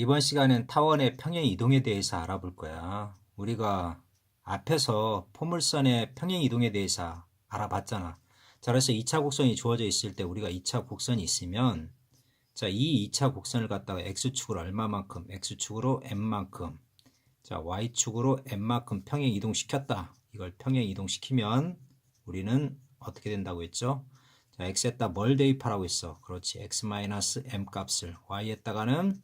이번 시간엔 타원의 평행 이동에 대해서 알아볼 거야. 우리가 앞에서 포물선의 평행 이동에 대해서 알아봤잖아. 자, 그래서 2차 곡선이 주어져 있을 때 우리가 2차 곡선이 있으면 자, 이 2차 곡선을 갖다가 x축으로 얼마만큼, x축으로 n만큼, 자, y축으로 n만큼 평행 이동시켰다. 이걸 평행 이동시키면 우리는 어떻게 된다고 했죠? 자, x에다 뭘 대입하라고 했어? 그렇지. x-m 값을 y에다가는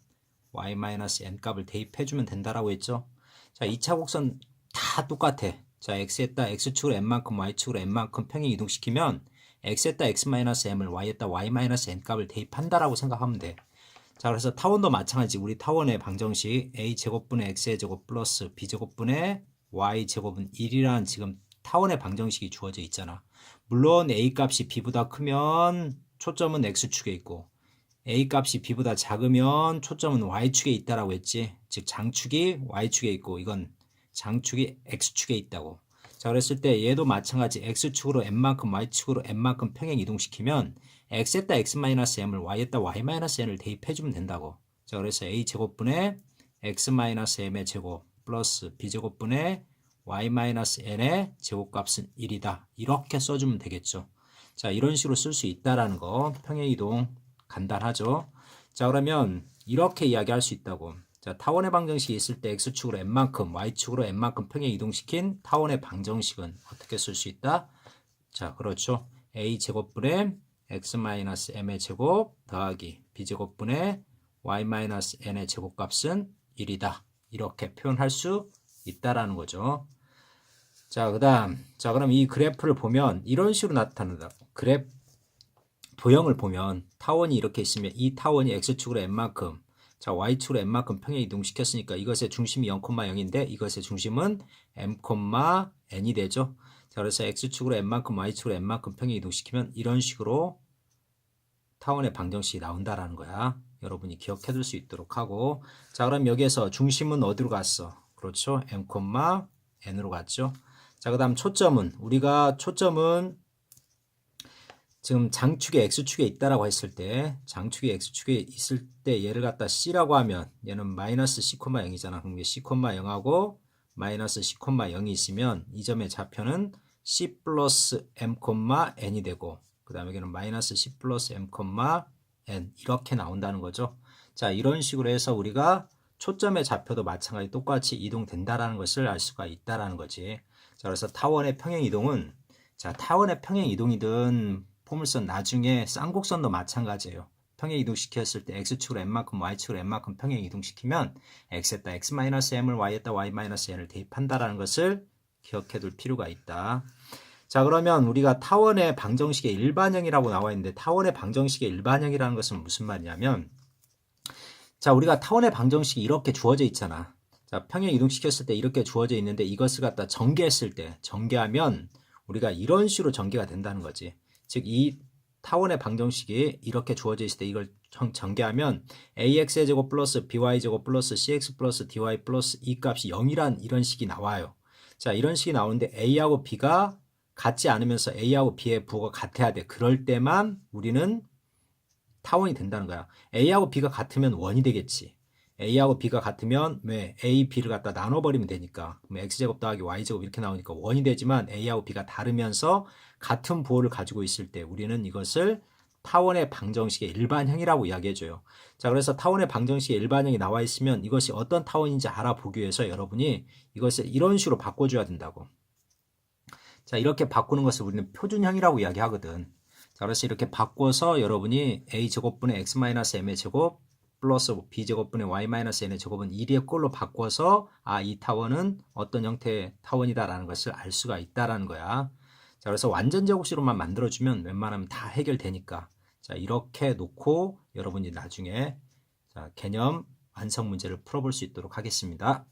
y-n 값을 대입해주면 된다라고 했죠. 자, 2차 곡선 다 똑같아. 자, x에다 x축으로 n만큼 y축으로 n만큼 평행 이동시키면 x에다 x-m을 y에다 y-n 값을 대입한다라고 생각하면 돼. 자, 그래서 타원도 마찬가지. 우리 타원의 방정식 a 제곱분의 x의 제곱 플러스 b 제곱분의 y 제곱은 1이라는 지금 타원의 방정식이 주어져 있잖아. 물론 a 값이 b보다 크면 초점은 x축에 있고 a 값이 b보다 작으면 초점은 y축에 있다라고 했지. 즉 장축이 y축에 있고 이건 장축이 x축에 있다고. 자 그랬을 때 얘도 마찬가지 x축으로 n만큼 y축으로 n만큼 평행 이동시키면 x에다 x-m을 y에다 y-n을 대입해주면 된다고. 자 그래서 a 제곱분의 x-m의 제곱 플러스 b 제곱분의 y-n의 제곱값은 1이다. 이렇게 써주면 되겠죠. 자 이런 식으로 쓸 수 있다라는 거 평행 이동 간단하죠. 자 그러면 이렇게 이야기할 수 있다고. 자 타원의 방정식이 있을 때 x축으로 n만큼 y축으로 n만큼 평행 이동시킨 타원의 방정식은 어떻게 쓸 수 있다? 자 그렇죠. a 제곱분의 x-m의 제곱 더하기 b 제곱분의 y-n의 제곱값은 1이다. 이렇게 표현할 수 있다라는 거죠. 자, 그 다음. 자, 그럼 이 그래프를 보면 이런 식으로 나타난다. 그래프 도형을 보면 타원이 이렇게 있으면 이 타원이 x축으로 n만큼 자 y축으로 n만큼 평행 이동시켰으니까 이것의 중심이 0,0인데 이것의 중심은 m, n이 되죠. 자 그래서 x축으로 n만큼 y축으로 n만큼 평행 이동시키면 이런 식으로 타원의 방정식이 나온다라는 거야. 여러분이 기억해 둘 수 있도록 하고 자 그럼 여기에서 중심은 어디로 갔어? 그렇죠. m, n으로 갔죠. 자 그 다음 초점은 우리가 초점은 지금 장축이 x축에 있다라고 했을 때 장축이 x축에 있을 때 얘를 갖다 c라고 하면 얘는 마이너스 c, 0이잖아. 그럼 이게 c, 0하고 마이너스 c, 0이 있으면 이 점의 좌표는 c 플러스 m, n이 되고 그 다음에 여기는 마이너스 c 플러스 m, n 이렇게 나온다는 거죠. 자 이런 식으로 해서 우리가 초점의 좌표도 마찬가지 똑같이 이동된다라는 것을 알 수가 있다라는 거지. 자 그래서 타원의 평행 이동은 자 타원의 평행 이동이든 포물선 나중에 쌍곡선도 마찬가지예요. 평행 이동시켰을 때 x축으로 n만큼 y축으로 n만큼 평행 이동시키면 x에다 x-m을 y에다 y-n을 대입한다라는 것을 기억해 둘 필요가 있다. 자 그러면 우리가 타원의 방정식의 일반형이라고 나와 있는데 타원의 방정식의 일반형이라는 것은 무슨 말이냐면 자 우리가 타원의 방정식이 이렇게 주어져 있잖아. 자 평행 이동시켰을 때 이렇게 주어져 있는데 이것을 갖다 전개했을 때 전개하면 우리가 이런 식으로 전개가 된다는 거지. 즉 이 타원의 방정식이 이렇게 주어져 있을 때 이걸 전개하면 ax의 제곱 플러스 by 제곱 플러스 cx 플러스 dy 플러스 이 값이 0이란 이런 식이 나와요. 자 이런 식이 나오는데 a하고 b가 같지 않으면서 a하고 b의 부호가 같아야 돼. 그럴 때만 우리는 타원이 된다는 거야. a하고 b가 같으면 원이 되겠지. a하고 b가 같으면 왜 a, b를 갖다 나눠버리면 되니까 x제곱 더하기 y제곱 이렇게 나오니까 원이 되지만 a하고 b가 다르면서 같은 부호를 가지고 있을 때 우리는 이것을 타원의 방정식의 일반형이라고 이야기해줘요. 자, 그래서 타원의 방정식의 일반형이 나와 있으면 이것이 어떤 타원인지 알아보기 위해서 여러분이 이것을 이런 식으로 바꿔줘야 된다고. 자, 이렇게 바꾸는 것을 우리는 표준형이라고 이야기하거든. 자, 그래서 이렇게 바꿔서 여러분이 a제곱분의 x-m의 제곱 플러스 b제곱분의 y-n의 제곱은 1의 꼴로 바꿔서 아, 이 타원은 어떤 형태의 타원이다라는 것을 알 수가 있다라는 거야. 자, 그래서 완전 제곱식으로만 만들어주면 웬만하면 다 해결되니까. 자, 이렇게 놓고 여러분이 나중에 자, 개념 완성 문제를 풀어볼 수 있도록 하겠습니다.